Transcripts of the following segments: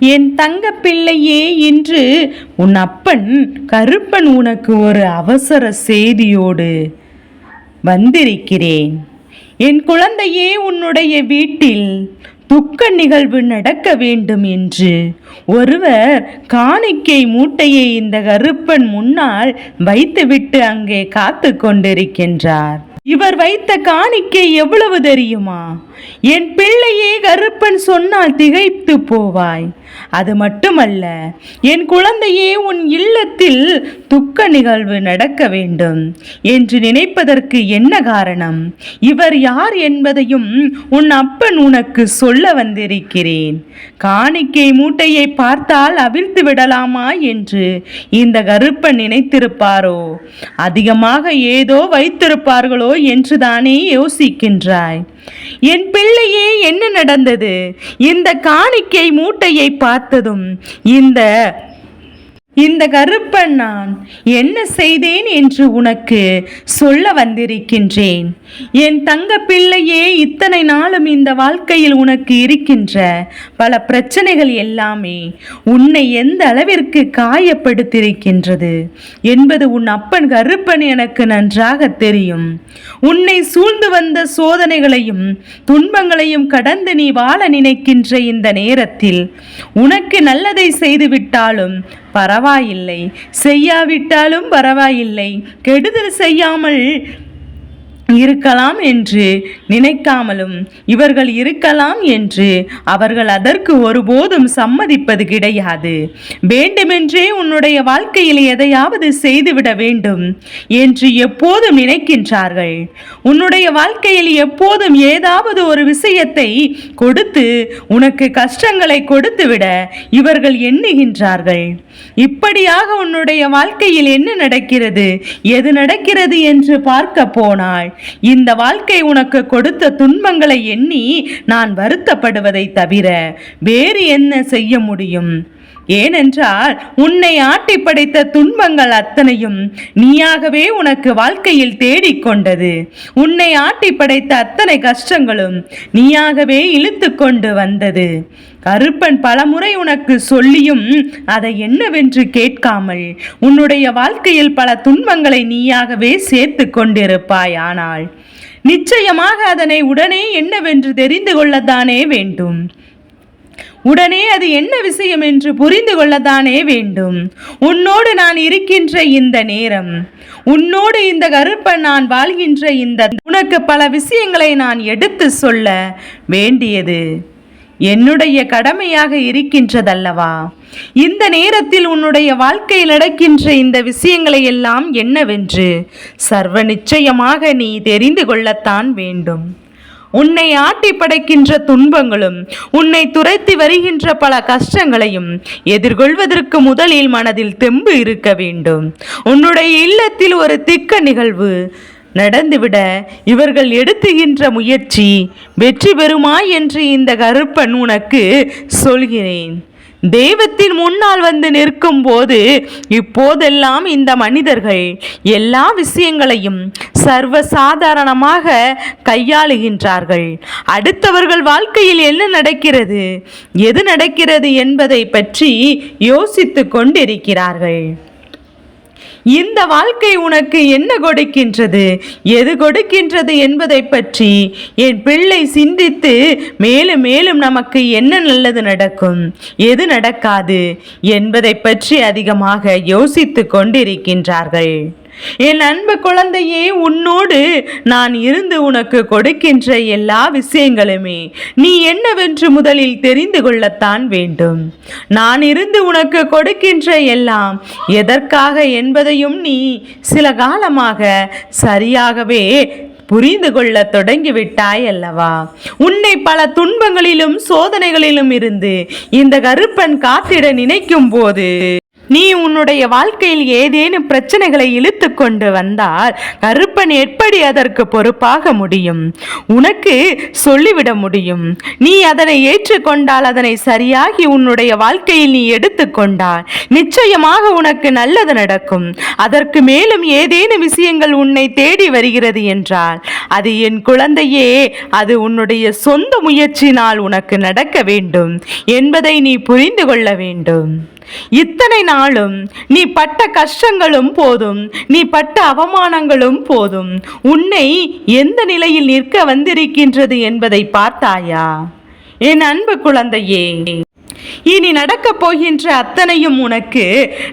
என் தங்க பிள்ளையே இன்று உன் அப்பன் கருப்பன் உனக்கு ஒரு அவசர செய்தியோடு வந்திருக்கிறேன். என் குழந்தையே உன்னுடைய வீட்டில் துக்க நிகழ்வு நடக்க வேண்டும் என்று ஒருவர் காணிக்கை மூட்டையை இந்த கருப்பன் முன்னால் வைத்துவிட்டு அங்கே காத்து கொண்டிருக்கின்றார். இவர் வைத்த காணிக்கை எவ்வளவு தெரியுமா? என் பிள்ளையே கருப்பன் சொன்னால் திகைத்து போவாய். அது மட்டுமல்ல என் குழந்தையே உன் இல்லத்தில் துக்க நிகழ்வு நடக்க வேண்டும் என்று நினைப்பதற்கு என்ன காரணம்? இவர் யார் என்பதையும் உன் அப்பன் உனக்கு சொல்ல வந்திருக்கிறேன். காணிக்கை மூட்டையை பார்த்தால் அவிழ்த்து விடலாமா என்று இந்த கருப்பன் நினைத்திருப்பாரோ? அதிகமாக ஏதோ வைத்திருப்பார்களோ என்றுதானே யோசிக்கின்றாய். என் பிள்ளையே என்ன நடந்தது? இந்த காணிக்கை மூட்டையை பார்த்ததும் இந்த இந்த கருப்பன் நான் என்ன செய்தேன் என்று உனக்கு சொல்ல வந்திருக்கின்றேன். என் தங்க பிள்ளையே இத்தனை நாளும் இந்த வாழ்க்கையில் உனக்கு இருக்கின்ற பல பிரச்சனைகள் எல்லாமே உன்னை எந்த அளவிற்கு காயப்படுத்தியிருக்கின்றது என்பது உன் அப்பன் கருப்பன் எனக்கு நன்றாக தெரியும். உன்னை சூழ்ந்து வந்த சோதனைகளையும் துன்பங்களையும் கடந்து நீ வாழ நினைக்கின்ற இந்த நேரத்தில் உனக்கு நல்லதை செய்துவிட்டாலும் பரவாயில்லை. செய்யாவிட்டாலும் பரவாயில்லை. கெடுதல் செய்யாமல் இருக்கலாம் என்று நினைக்காமலும் இவர்கள் இருக்கலாம் என்று அவர்கள் அதற்கு ஒருபோதும் சம்மதிப்பது கிடையாது. வேண்டுமென்றே உன்னுடைய வாழ்க்கையில் எதையாவது செய்துவிட வேண்டும் என்று எப்போதும் நினைக்கின்றார்கள். உன்னுடைய வாழ்க்கையில் எப்போதும் ஏதாவது ஒரு விஷயத்தை கொடுத்து உனக்கு கஷ்டங்களை கொடுத்துவிட இவர்கள் எண்ணுகின்றார்கள். இப்படியாக உன்னுடைய வாழ்க்கையில் என்ன நடக்கிறது? எது நடக்கிறது என்று பார்க்க போனாள் இந்த வாழ்க்கை உனக்கு கொடுத்த துன்பங்களை எண்ணி நான் வருத்தப்படுவதை தவிர வேறு என்ன செய்ய முடியும்? ஏனென்றால் உன்னை ஆட்டி படைத்த துன்பங்கள் அத்தனையும் நீயாகவே உனக்கு வாழ்க்கையில் தேடிக்கொண்டது உன்னை ஆட்டி படைத்த அத்தனை கஷ்டங்களும் நீயாகவே இழுத்து கொண்டு வந்தது. கருப்பன் பலமுறை உனக்கு சொல்லியும் அதை என்னவென்று கேட்காமல் உன்னுடைய வாழ்க்கையில் பல துன்பங்களை நீயாகவே சேர்த்து கொண்டிருப்பாய் ஆனால். நிச்சயமாக அதனை உடனே என்னவென்று தெரிந்து கொள்ளத்தானே வேண்டும். உடனே அது என்ன விஷயம் என்று புரிந்து கொள்ளத்தானே வேண்டும். உன்னோடு நான் இருக்கின்ற இந்த நேரம் உன்னோடு இந்த கருப்பன் நான் வாழ்கின்ற இந்த உனக்கு பல விஷயங்களை நான் எடுத்து சொல்ல வேண்டியது என்னுடைய கடமையாக இருக்கின்றதல்லவா? இந்த நேரத்தில் உன்னுடைய வாழ்க்கையில் நடக்கின்ற இந்த விஷயங்களை எல்லாம் என்னவென்று சர்வ நிச்சயமாக நீ தெரிந்து கொள்ளத்தான் வேண்டும். உன்னை ஆட்டி படைக்கின்ற துன்பங்களும் உன்னை துரைத்து வருகின்ற பல கஷ்டங்களையும் எதிர்கொள்வதற்கு முதலில் மனதில் தெம்பு இருக்க வேண்டும். உன்னுடைய இல்லத்தில் ஒரு திக்க நிகழ்வு நடந்துவிட இவர்கள் எடுத்துகின்ற முயற்சி வெற்றி பெறுமா என்று இந்த கருப்பன் உனக்கு சொல்கிறேன். தெய்வத்தின் முன்னால் வந்து நிற்கும் போது இப்போதெல்லாம் இந்த மனிதர்கள் எல்லா விஷயங்களையும் சர்வ சாதாரணமாக கையாளுகின்றார்கள். அடுத்தவர்கள் வாழ்க்கையில் என்ன நடக்கிறது? எது நடக்கிறது என்பதை பற்றி யோசித்து கொண்டிருக்கிறார்கள். இந்த வாழ்க்கை உனக்கு என்ன கொடுக்கின்றது? எது கொடுக்கின்றது என்பதை பற்றி என் பிள்ளை சிந்தித்து மேலும் மேலும் நமக்கு என்ன நல்லது நடக்கும்? எது நடக்காது? என்பதை பற்றி அதிகமாக யோசித்து கொண்டிருக்கின்றார்கள். என் அன்பு குழந்தையே உன்னோடு நான் இருந்து உனக்கு கொடுக்கின்ற எல்லா விஷயங்களுமே நீ என்னவென்று முதலில் தெரிந்து கொள்ளத்தான் வேண்டும். நான் இருந்து உனக்கு கொடுக்கின்ற எல்லாம் எதற்காக என்பதையும் நீ சில காலமாக சரியாகவே புரிந்து கொள்ள தொடங்கிவிட்டாய் அல்லவா? உன்னை பல துன்பங்களிலும் சோதனைகளிலும் இருந்து இந்த கருப்பன் காத்திட நினைக்கும் போது நீ உன்னுடைய வாழ்க்கையில் ஏதேனும் பிரச்சனைகளை இழுத்து கொண்டு வந்தால் கருப்பன் எப்படி அதற்கு பொறுப்பாக முடியும்? உனக்கு சொல்லிவிட முடியும். நீ அதனை ஏற்றுக்கொண்டால் அதனை சரியாகி உன்னுடைய வாழ்க்கையில் நீ எடுத்துக்கொண்டால் நிச்சயமாக உனக்கு நல்லது நடக்கும். அதற்கு மேலும் ஏதேனும் விஷயங்கள் உன்னை தேடி வருகிறது என்றால் அது என் குழந்தையே அது உன்னுடைய சொந்த முயற்சினால் உனக்கு நடக்க வேண்டும் என்பதை நீ புரிந்து கொள்ள வேண்டும். இத்தனை நாளும் நீ பட்ட கஷ்டங்களும் போதும் நீ பட்ட அவமானங்களும் போதும். உன்னை எந்த நிலையில் நிற்க வந்திருக்கின்றது என்பதை பார்த்தாயா? என் அன்பு குழந்தையே இனி நடக்கப் போகின்ற அத்தனையும் உனக்கு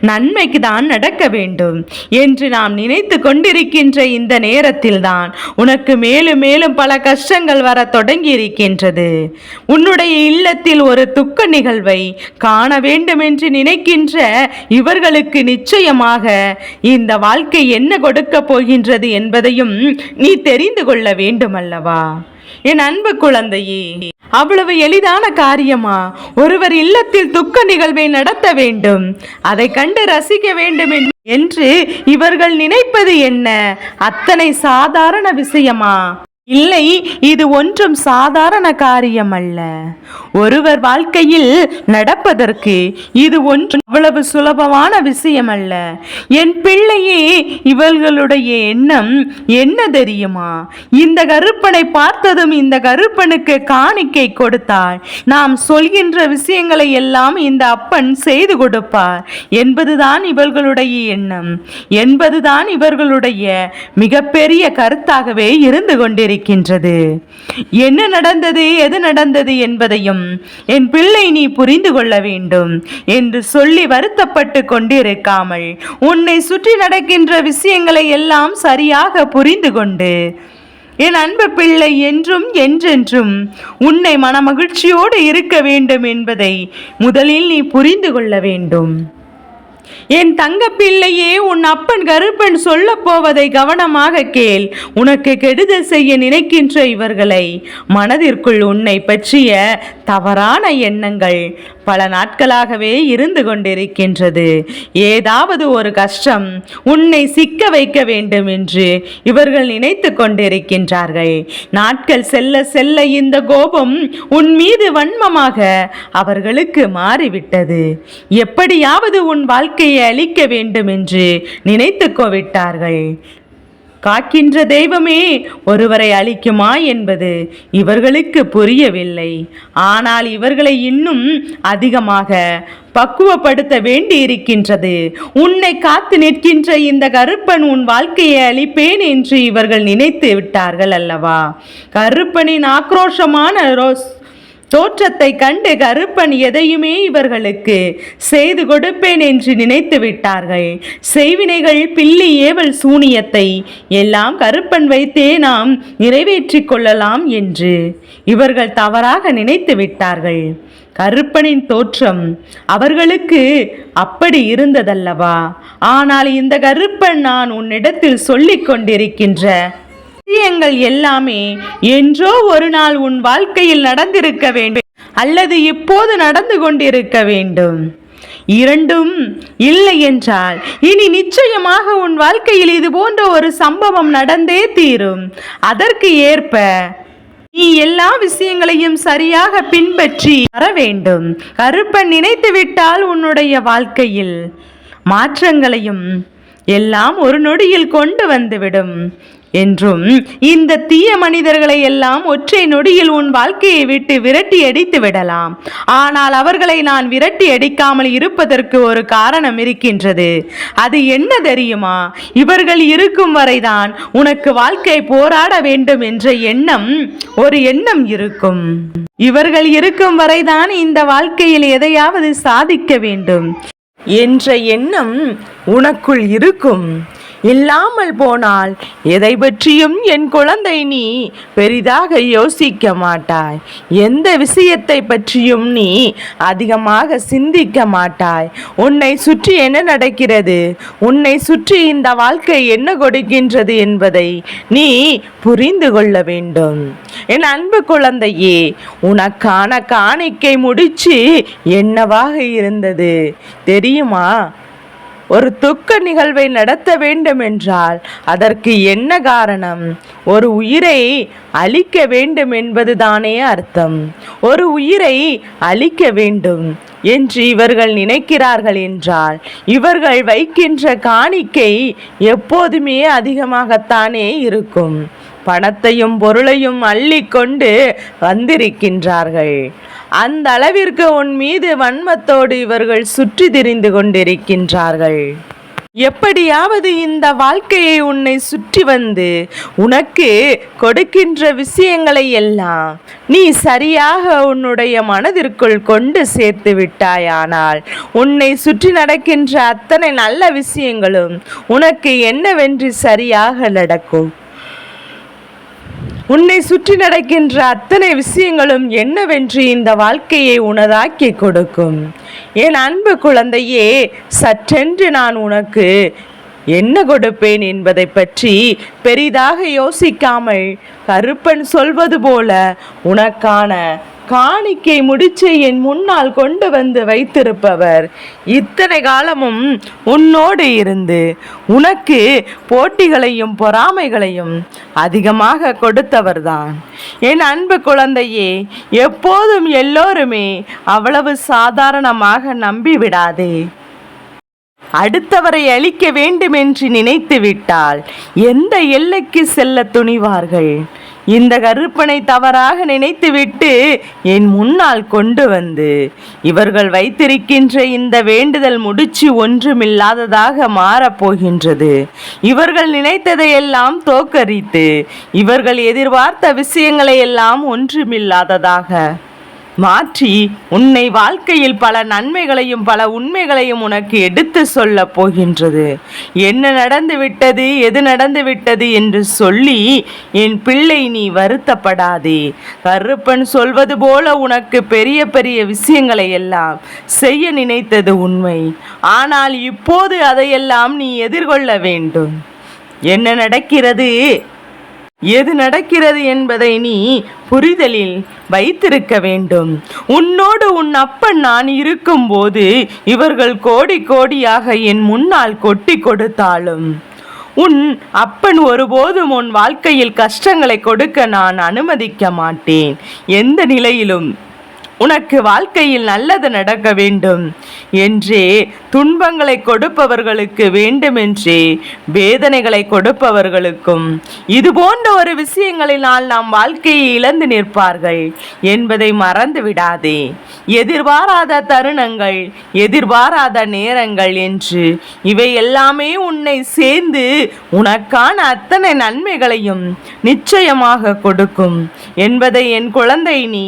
நன்மைக்கு தான் நடக்க வேண்டும் என்று நாம் நினைத்து கொண்டிருக்கின்ற இந்த நேரத்தில்தான் உனக்கு மேலும் மேலும் பல கஷ்டங்கள் வர தொடங்கி இருக்கின்றது உன்னுடைய இல்லத்தில் ஒரு துக்க நிகழ்வை காண வேண்டும் என்று நினைக்கின்ற இவர்களுக்கு நிச்சயமாக இந்த வாழ்க்கை என்ன கொடுக்கப் போகின்றது என்பதையும் நீ தெரிந்து கொள்ள வேண்டும் அல்லவா என் அன்பு குழந்தையே அவ்வளவு எளிதான காரியமா? ஒருவர் இல்லத்தில் துக்க நிகழ்வை நடத்த வேண்டும். அதை கண்டு ரசிக்க வேண்டும் என்று இவர்கள் நினைப்பது என்ன? அத்தனை சாதாரண விஷயமா? இல்லை இது ஒன்றும் சாதாரண காரியம் அல்ல ஒருவர் வாழ்க்கையில் நடப்பதற்கு இது ஒன்றும் அவ்வளவு சுலபமான விஷயம் அல்ல என் பிள்ளையே இவர்களுடைய எண்ணம் என்ன தெரியுமா? இந்த கருப்பனை பார்த்ததும் இந்த கருப்பனுக்கு காணிக்கை கொடுத்தாள். நாம் சொல்கின்ற விஷயங்களை எல்லாம் இந்த அப்பன் செய்து கொடுப்பார். என்பதுதான் இவர்களுடைய எண்ணம். என்பதுதான் இவர்களுடைய மிகப்பெரிய கருத்தாகவே இருந்து கொண்டிருக்கின்றது என்ன நடந்தது எது நடந்தது என்பதையும் என் பிள்ளை நீ புரிந்து கொள்ள வேண்டும் என்று சொல்லி வருத்தப்பட்டு கொண்டிருக்காமல் உன்னை சுற்றி நடக்கின்ற விஷயங்களை எல்லாம் சரியாக புரிந்து கொண்டு என் அன்பு பிள்ளை என்றும் என்றென்றும் உன்னை மனமகிழ்ச்சியோடு இருக்க வேண்டும் என்பதை முதலில் நீ புரிந்து கொள்ள வேண்டும். என் தங்க பிள்ளையே உன் அப்பன் கருப்பன் சொல்ல போவதை கவனமாக கேள். உனக்கு கெடுதல் செய்ய நினைக்கின்ற இவர்களை மனதிற்குள் உன்னை பற்றிய தவறான எண்ணங்கள் பல நாட்களாகவே இருந்து கொண்டிருக்கின்றது. ஏதாவது ஒரு கஷ்டம் உன்னை சிக்க வைக்க வேண்டும் என்று இவர்கள் நினைத்து கொண்டிருக்கின்றார்கள். நாட்கள் செல்ல செல்ல இந்த கோபம் உன் மீது வன்மமாக அவர்களுக்கு மாறிவிட்டது. எப்படியாவது உன் வாழ்க்கையை அழிக்க வேண்டும் என்று நினைத்து விட்டார்கள். காக்கின்ற தெய்வமே ஒருவரை அழிக்குமா என்பது இவர்களுக்கு புரியவில்லை. ஆனால் இவர்களை இன்னும் அதிகமாக பக்குவப்படுத்த வேண்டி இருக்கின்றது உன்னை காத்து நிற்கின்ற இந்த கருப்பன் உன் வாழ்க்கையை அழிப்பேன் என்று இவர்கள் நினைத்து விட்டார்கள் அல்லவா? கருப்பனின் ஆக்ரோஷமான ரோஸ் தோற்றத்தை கண்டு கருப்பன் எதையுமே இவர்களுக்கு செய்து கொடுப்பேன் என்று நினைத்து விட்டார்கள். செய்வினைகள் பில்லி ஏவல் சூனியத்தை எல்லாம் கருப்பன் வைத்தே நாம் நிறைவேற்றிக் கொள்ளலாம் என்று இவர்கள் தவறாக நினைத்து விட்டார்கள். கருப்பனின் தோற்றம் அவர்களுக்கு அப்படி இருந்ததல்லவா? ஆனால் இந்த கருப்பன் நான் உன்னிடத்தில் சொல்லிக் கொண்டிருக்கின்ற விஷயங்கள் எல்லாமே என்றோ ஒரு நாள் உன் வாழ்க்கையில் நடந்திருக்க வேண்டும் அல்லது இப்போது நடந்து கொண்டிருக்க வேண்டும். இரண்டும் இல்லை என்றால் இனி நிச்சயமாக உன் வாழ்க்கையில் இது போன்ற ஒரு சம்பவம் நடந்தே தீரும். அதற்கு ஏற்ப நீ எல்லா விஷயங்களையும் சரியாக பின்பற்றி வர வேண்டும். கருப்பன் நினைத்து விட்டால் உன்னுடைய வாழ்க்கையில் மாற்றங்களையும் எல்லாம் ஒரு நொடியில் கொண்டு வந்துவிடும் என்றும் இந்த தீய மனிதர்களை எல்லாம் ஒற்றை நொடியில் உன் வாழ்க்கையை விட்டு விரட்டி அடித்து விடலாம். ஆனால் அவர்களை நான் விரட்டி அடிக்காமல் இருப்பதற்கு ஒரு காரணம் இருக்கின்றது. அது என்ன தெரியுமா? இவர்கள் இருக்கும் வரைதான் உனக்கு வாழ்க்கை போராட வேண்டும் என்ற எண்ணம் ஒரு எண்ணம் இருக்கும். இவர்கள் இருக்கும் வரைதான் இந்த வாழ்க்கையில் எதையாவது சாதிக்க வேண்டும் என்ற எண்ணம் உனக்குள் இருக்கும். இல்லாமல் போனால் எதை பற்றியும் என் குழந்தை நீ பெரிதாக யோசிக்க மாட்டாய். எந்த விஷயத்தை பற்றியும் நீ அதிகமாக சிந்திக்க மாட்டாய். உன்னை சுற்றி என்ன நடக்கிறது? உன்னை சுற்றி இந்த வாழ்க்கை என்ன கொடுக்கின்றது என்பதை நீ புரிந்து கொள்ள வேண்டும். என் அன்பு குழந்தையே உனக்கான காணிக்கை முடிச்சு என்னவாக இருந்தது? தெரியுமா? ஒரு துக்க நிகழ்வை நடத்த வேண்டும் என்றால் அதற்கு என்ன காரணம்? ஒரு உயிரை அழிக்க வேண்டும் என்பதுதானே அர்த்தம். ஒரு உயிரை அழிக்க வேண்டும் என்று இவர்கள் நினைக்கிறார்கள் என்றால் இவர்கள் வைக்கின்ற காணிக்கை எப்போதுமே அதிகமாகத்தானே இருக்கும். பணத்தையும் பொருளையும் அள்ளி கொண்டு வந்திருக்கின்றார்கள். அந்த அளவிற்கு உன் மீது வன்மத்தோடு இவர்கள் சுற்றி திரிந்து கொண்டிருக்கின்றார்கள். எப்படியாவது இந்த வாழ்க்கையை உன்னை சுற்றி வந்து உனக்கு கொடுக்கின்ற விஷயங்களை எல்லாம் நீ சரியாக உன்னுடைய மனதிற்குள் கொண்டு சேர்த்து விட்டாயானால் உன்னை சுற்றி நடக்கின்ற அத்தனை நல்ல விஷயங்களும் உனக்கு என்னவென்று சரியாக நடக்கும். உன்னை சுற்றி நடக்கின்ற அத்தனை விஷயங்களும் என்னவென்று இந்த வாழ்க்கையை உனதாக்கி கொடுக்கும். என் அன்பு குழந்தையே சற்றென்று நான் உனக்கு என்ன கொடுப்பேன் என்பதை பற்றி பெரிதாக யோசிக்காமல் கருப்பன் சொல்வது போல உனக்கான காணிக்கை முடிச்சு என் முன்னால் கொண்டு வந்து வைத்திருப்பவர். இத்தனை காலமும் உன்னோடு இருந்து உனக்கு போட்டிகளையும் பொறாமைகளையும் அதிகமாக கொடுத்தவர்தான். என் அன்பு குழந்தையே எப்போதும் எல்லோருமே அவ்வளவு சாதாரணமாக நம்பிவிடாதே. அடுத்தவரை அழிக்க வேண்டும் என்று நினைத்து விட்டால் எந்த எல்லைக்கு செல்ல துணிவார்கள்? இந்த கருப்பனை தவறாக நினைத்துவிட்டு என் முன்னால் கொண்டு வந்து இவர்கள் வைத்திருக்கின்ற இந்த வேண்டுதல் முடிச்சு ஒன்றுமில்லாததாக மாறப்போகின்றது. இவர்கள் நினைத்ததையெல்லாம் தோக்கரித்து இவர்கள் எதிர்பார்த்த விஷயங்களை எல்லாம் ஒன்றுமில்லாததாக மாற்றி உன்னை வாழ்க்கையில் பல நன்மைகளையும் பல உண்மைகளையும் உனக்கு எடுத்து சொல்ல போகின்றது. என்ன நடந்து விட்டது எது நடந்து விட்டது என்று சொல்லி என் பிள்ளை நீ வருத்தப்படாதே. கருப்பன் சொல்வது போல உனக்கு பெரிய பெரிய விஷயங்களை எல்லாம் செய்ய நினைத்தது உண்மை. ஆனால் இப்போது அதையெல்லாம் நீ எதிர்கொள்ள வேண்டும். என்ன நடக்கிறது? எது நடக்கிறது என்பதை நீ புரிதலில் வைத்திருக்க வேண்டும். உன்னோடு உன் அப்பன் நான் இருக்கும்போது இவர்கள் கோடி கோடியாக என் முன்னால் கொட்டி கொடுத்தாலும் உன் அப்பன் ஒருபோதும் உன் வாழ்க்கையில் கஷ்டங்களை கொடுக்க நான் அனுமதிக்க மாட்டேன். எந்த நிலையிலும் உனக்கு வாழ்க்கையில் நல்லது நடக்க வேண்டும். என்றே துன்பங்களை கொடுப்பவர்களுக்கு வேண்டுமென்றே வேதனைகளை கொடுப்பவர்களுக்கும். இது போன்ற ஒரு விஷயங்களினால் நாம் வாழ்க்கையை இழந்து நிற்பார்கள் என்பதை மறந்து விடாதே. எதிர்பாராத தருணங்கள் எதிர்பாராத நேரங்கள் என்று இவை எல்லாமே உன்னை சேர்ந்து உனக்கான அத்தனை நன்மைகளையும் நிச்சயமாக கொடுக்கும் என்பதை என் குழந்தை நீ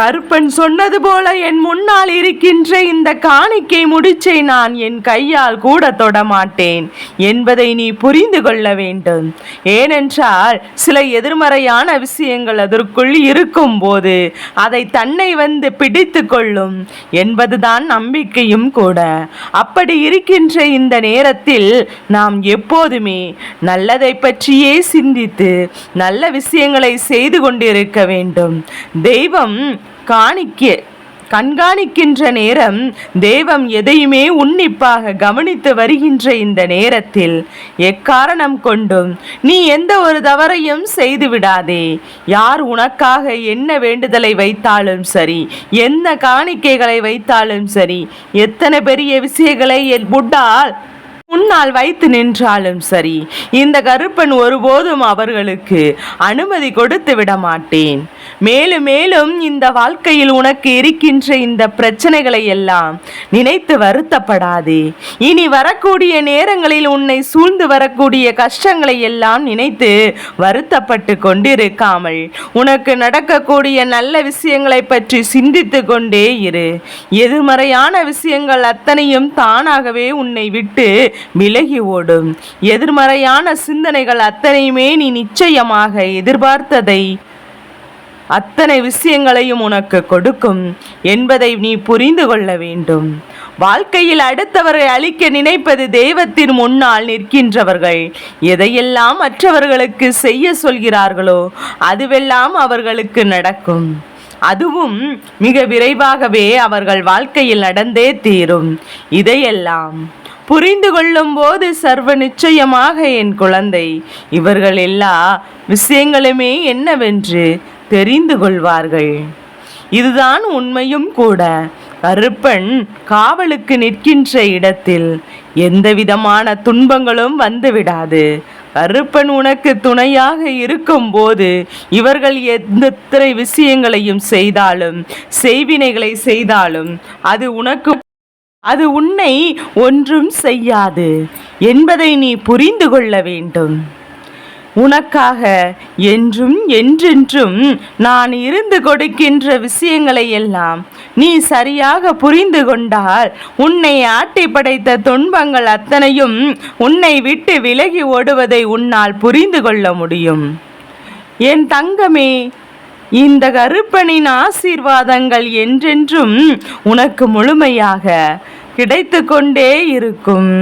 கருப்பன் சொன்னது போல என் முன்னால் இருக்கின்ற இந்த காணிக்கை முடிச்சை நான் என் கையால் கூட தொடமாட்டேன் என்பதை நீ புரிந்து கொள்ள வேண்டும். ஏனென்றால் சில எதிர்மறையான விஷயங்கள் அதற்குள் இருக்கும்போது அதை தன்னை வந்து பிடித்து கொள்ளும் என்பதுதான் நம்பிக்கையும் கூட. அப்படி இருக்கின்ற இந்த நேரத்தில் நாம் எப்போதுமே நல்லதை பற்றியே சிந்தித்து நல்ல விஷயங்களை செய்து கொண்டிருக்க வேண்டும். தெய்வம் காணிக்க கண்காணிக்கின்ற நேரம் தெய்வம் எதையுமே உன்னிப்பாக கவனித்து வருகின்ற இந்த நேரத்தில் எக்காரணம் கொண்டும் நீ எந்த ஒரு தவறையும் செய்து விடாதே. யார் உனக்காக என்ன வேண்டுதலை வைத்தாலும் சரி எந்த காணிக்கைகளை வைத்தாலும் சரி எத்தனை பெரிய விஷயங்களை என் புட்டால் முன்னால் வைத்து நின்றாலும் சரி இந்த கருப்பன் ஒருபோதும் அவர்களுக்கு அனுமதி கொடுத்து விட மாட்டேன் மேலும் மேலும் இந்த வாழ்க்கையில் உனக்கு இருக்கின்ற இந்த பிரச்சனைகளை எல்லாம் நினைத்து வருத்தப்படாதே. இனி வரக்கூடிய நேரங்களில் உன்னை சூழ்ந்து வரக்கூடிய கஷ்டங்களை எல்லாம் நினைத்து வருத்தப்பட்டு கொண்டிருக்காமல் உனக்கு நடக்கக்கூடிய நல்ல விஷயங்களை பற்றி சிந்தித்து கொண்டே இரு. எதிர்மறையான விஷயங்கள் அத்தனையும் தானாகவே உன்னை விட்டு விலகி ஓடும். எதிர்மறையான சிந்தனைகள் அத்தனையுமே நீ நிச்சயமாக எதிர்பார்த்ததை அத்தனை விஷயங்களையும் உனக்கு கொடுக்கும் என்பதை நீ புரிந்து கொள்ள வேண்டும். வாழ்க்கையில் அடுத்தவரை அழிக்க நினைப்பது தெய்வத்தின் முன்னால் நிற்கின்றவர்கள். எதையெல்லாம் மற்றவர்களுக்கு செய்ய சொல்கிறார்களோ அதுவெல்லாம் அவர்களுக்கு நடக்கும். அதுவும் மிக விரைவாகவே அவர்கள் வாழ்க்கையில் நடந்தே தீரும். இதையெல்லாம் புரிந்து கொள்ளும் போது சர்வ நிச்சயமாக என் குழந்தை இவர்கள் எல்லா விஷயங்களுமே என்னவென்று தெரிந்து கொள்வார்கள். இதுதான் உண்மையும் கூட. கருப்பன் காவலுக்கு நிற்கின்ற இடத்தில் எந்த விதமான துன்பங்களும் வந்துவிடாது. கருப்பன் உனக்கு துணையாக இருக்கும்போது இவர்கள் எத்தனை விஷயங்களையும் செய்தாலும் செய்வினைகளை செய்தாலும் அது உனக்கு அது உன்னை ஒன்றும் செய்யாது என்பதை நீ புரிந்து கொள்ள வேண்டும். உனக்காக என்றும் என்றென்றும் நான் இருந்து கொடுக்கின்ற விஷயங்களை எல்லாம் நீ சரியாக புரிந்து கொண்டால் உன்னை ஆட்டி படைத்த துன்பங்கள் அத்தனையும் உன்னை விட்டு விலகி ஓடுவதை உன்னால் புரிந்து கொள்ள முடியும். என் தங்கமே இந்த கருப்பனின் ஆசீர்வாதங்கள் என்றென்றும் உனக்கு முழுமையாக கிடைத்து கொண்டே இருக்கும்.